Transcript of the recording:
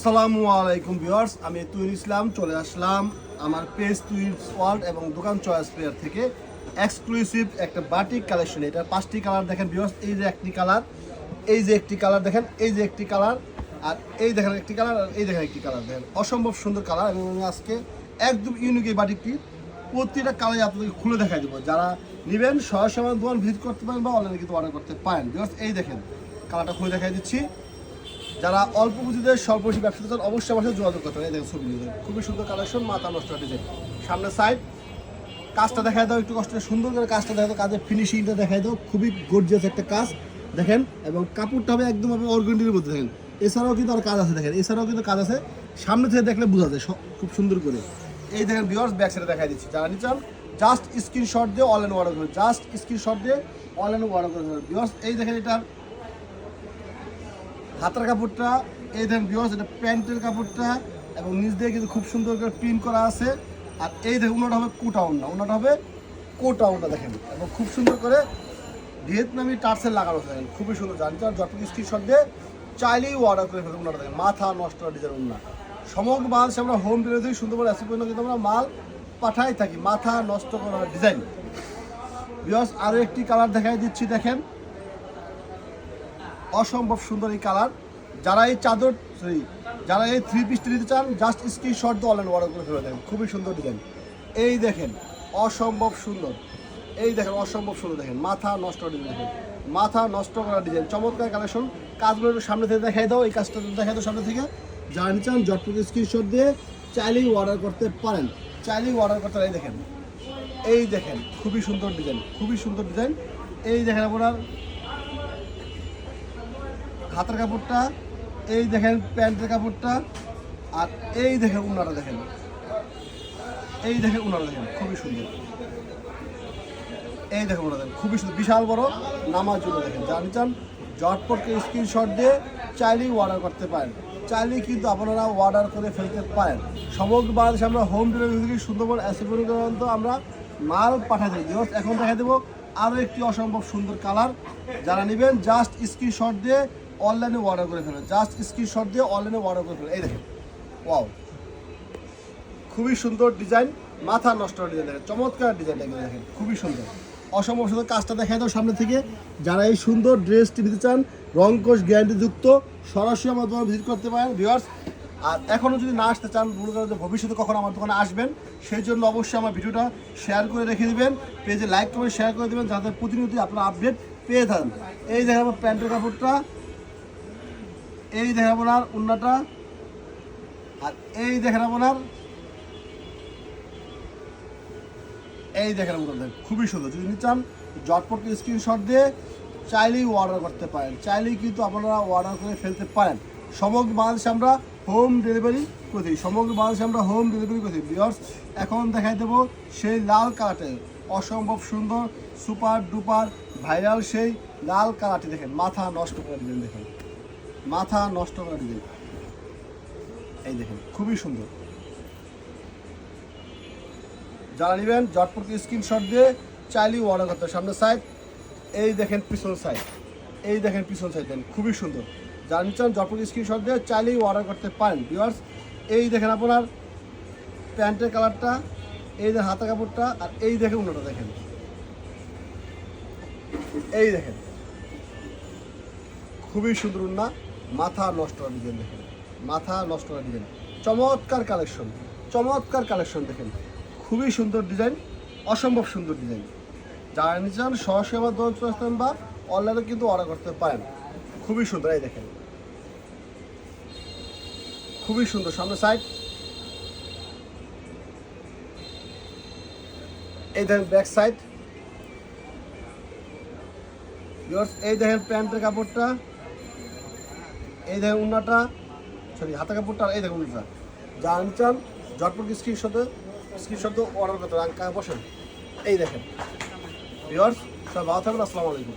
আসসালামু আলাইকুম ভিউয়ার্স, আমি তুইন ইসলাম, চলে আসলাম আমার পেজ তুইনস ওয়ার্ল্ড এবং দোকান চয়েস প্লেয়ার থেকে। এক্সক্লুসিভ একটা বাটিক কালেকশন এটা পাঁচটি কালার দেখেন ভিউয়ার্স, এই যে একটি কালার, এই যে একটি কালার দেখেন, এই যে একটি কালার, আর এই দেখেন একটি কালার, আর এই দেখেন একটি কালার দেখেন। অসম্ভব সুন্দর কালার এবং আজকে একদম ইউনিক এই বাটিকটি প্রতিটা কালার আপনাদেরকে খুলে দেখাই দেবো। যারা নেবেন, সরাসরি দোকান ভিজিট করতে পারেন বা অনলাইনে কিন্তু অর্ডার করতে পারেন। ভিউয়ার্স, এই দেখেন, কালারটা খুলে দেখাই দিচ্ছি। যারা অল্প পুঁজিতে স্বল্প ব্যবসা চান, অবশ্যই আমার সাথে যোগাযোগ করতে এই দেখেন ছবি খুবই সুন্দর কালেকশন, মাথা নষ্ট ডিজাইন সামনে সাইড কাজটা দেখাই দাও, একটু কষ্ট সুন্দর করে কাজটা দেখাই দাও, কাজের ফিনিশিংটা দেখাই দাও। খুবই গর্জিয়াস একটা কাজ, দেখেন। এবং কাপড়টা হবে একদম আপনি অর্গেন্ডির মধ্যে, দেখেন। এছাড়াও কিন্তু আর কাজ আছে, দেখেন। এছাড়াও কিন্তু কাজ আছে। সামনে থেকে দেখলে বোঝা যায় খুব সুন্দর করে। এই দেখেন বিয়ার্স ব্যাক সাইডে দেখাই দিচ্ছি। যারা নিচান জাস্ট স্ক্রিনশট দিয়ে অনলাইন অর্ডার করবে জাস্ট স্ক্রিনশট দিয়ে অনলাইন অর্ডার করে বিয়ার্স এই দেখেন এটার হাতের কাপড়টা, এই দেখেন বিয়স এটা প্যান্টের কাপড়টা এবং নিচ দিয়ে কিন্তু খুব সুন্দর করে প্রিন্ট করা আছে। আর এই দেখুন ওনাটা হবে কোটা ওনা ওনাটা হবে কোটা ওনা দেখেন। এবং খুব সুন্দর করে ভিয়েতনামি টার্সেল লাগানো দেখেন খুবই সুন্দর আর যত স্ক্রিনশট দিয়ে চাইলেই অর্ডার করে ফেলবেন ওনাটা দেখেন মাথা নষ্ট ডিজাইন ওনা সমগ্র বাংলাদেশে আমরা হোম ডেলিভারি সুন্দর করে অ্যাসি পর্যন্ত কিন্তু আমরা মাল পাঠাই থাকি। মাথা নষ্ট করার ডিজাইন বিয়স আরও একটি কালার দেখাই দিচ্ছি, দেখেন। অসম্ভব সুন্দর এই কালার। যারা এই চাদর যারা এই থ্রি পিসটা নিতে চান জাস্ট স্ক্রিনশট দিয়ে অনলাইন অর্ডার করে ফেলে দেন। খুবই সুন্দর ডিজাইন এই দেখেন, অসম্ভব সুন্দর। এই দেখেন, অসম্ভব সুন্দর দেখেন। মাথা নষ্ট ডিজাইন দেখেন। মাথা নষ্ট করা ডিজাইন চমৎকার কালেকশন কাজগুলো একটু সামনে থেকে দেখাই দাও, এই কাজটা দেখাই দাও সামনে থেকে। নিতে চান জটপুর স্ক্রিনশট দিয়ে চাইলেই অর্ডার করতে পারেন। চাইলেই অর্ডার করতে এই দেখেন এই দেখেন, খুবই সুন্দর ডিজাইন খুবই সুন্দর ডিজাইন এই দেখেন আপনার হাতের কাপড়টা, এই দেখেন প্যান্টের কাপড়টা, আর এই দেখেন উনারা দেখেন। এই দেখেন উনারা দেখেন, খুবই সুন্দর। এই দেখেন উনারা দেখেন, খুবই সুন্দর, বিশাল বড় নামাজ জন্য দেখেন। জানি চান জটপটকে স্ক্রিনশট দিয়ে চাইলেই অর্ডার করতে পারেন। চাইলেই কিন্তু আপনারা অর্ডার করে ফেলতে পারেন। সমগ্র বাংলাদেশে আমরা হোম ডেলিভারি থেকে সুন্দরবন অ্যাসিপরি পর্যন্ত আমরা মাল পাঠাই দিই। এখন দেখা দেবো আরও একটি অসম্ভব সুন্দর কালার যারা নেবেন জাস্ট স্ক্রিনশট দিয়ে অনলাইনে অর্ডার করে ফেলেন জাস্ট স্ক্রিনশট দিয়ে অনলাইনে অর্ডার করে ফেলেন এই দেখেন। ওয়াও খুবই সুন্দর ডিজাইন মাথা নষ্ট ডিজাইন দেখেন। চমৎকার ডিজাইন দেখেন খুবই সুন্দর। অসম্ভব সুন্দর কাজটা দেখা দাও সামনে থেকে। যারা এই সুন্দর ড্রেসটি নিতে চান রংকোশ গ্যারান্টিযুক্ত সরাসরি আমার দোকানে ভিজিট করতে পারেন ভিউয়ার্স আর এখনও যদি না আসতে চান, মনে করেন যে ভবিষ্যতে কখন আমার দোকানে আসবেন, সেই জন্য অবশ্যই আমার ভিডিওটা শেয়ার করে রেখে দেবেন। পেজে লাইক করে শেয়ার করে দেবেন, যাতে প্রতিনিয়ত আপনারা আপডেট পেয়ে থাকেন। এই দেখেন আমার প্যান্টের কাপড়টা। এই দেখেন আপনার উন্নাটা, আর এই দেখেন আপনার, এই দেখেন আপনার খুবই সুন্দর। যদি নিতে চান জটপটকে স্ক্রিনশট দিয়ে চাইলেই অর্ডার করতে পারেন। চাইলেই কিন্তু আপনারা অর্ডার করে ফেলতে পারেন। সমগ্র বাংলাদেশে আমরা হোম ডেলিভারি করি সমগ্র বাংলাদেশে আমরা হোম ডেলিভারি করি বিয়ার্স এখন দেখাই দেবো সেই লাল কালারটের অসম্ভব সুন্দর সুপার ডুপার ভাইরাল সেই লাল কালারটি দেখেন। মাথা নষ্ট করে দিবেন দেখেন। মাথা নষ্ট করে দিবেন এই দেখেন, খুবই সুন্দর। যারা নেবেন, জটপটকে স্ক্রিনশট দিয়ে চাইলেই অর্ডার করতে হবে। সামনে সাইড এই দেখেন পিছন সাইড এই দেখেন পিছন সাইড দেন খুবই সুন্দর। যারা নিচ্ছেন জটপটকে স্ক্রিনশট দিয়ে চাইলেই অর্ডার করতে পারেন। ভিউয়ার্স এই দেখেন আপনার প্যান্টের কালারটা এই দেখেন হাতা কাপড়টা, আর এই দেখেন উন্নটা দেখেন। এই দেখেন। খুবই সুন্দর উন্না। মাথা নষ্ট করা ডিজাইন দেখেন। মাথা নষ্ট করা ডিজাইন। চমৎকার কালেকশন। চমৎকার কালেকশন দেখেন। খুবই সুন্দর ডিজাইন, অসম্ভব সুন্দর ডিজাইন। যারা নিতে চান সরাসরি আমার বা অনলাইনে কিন্তু অর্ডার করতে পারেন। খুবই সুন্দর, এই দেখেন। খুবই সুন্দর, সামনে সাইড এই দেখেন ব্যাক সাইড এই দেখেন প্যান্টের কাপড়টা। এই দেখেন উন্নাটা সরি হাতা কাপড়টা, এই দেখেন উন্নাটা। যা আনতে চান ঝটপট স্ক্রিনশটে স্ক্রিনশট অর্ডার করতে হবে। বসেন। এই দেখেন। ভিওর্স সব ভালো থাকবেন, আসসালামু আলাইকুম।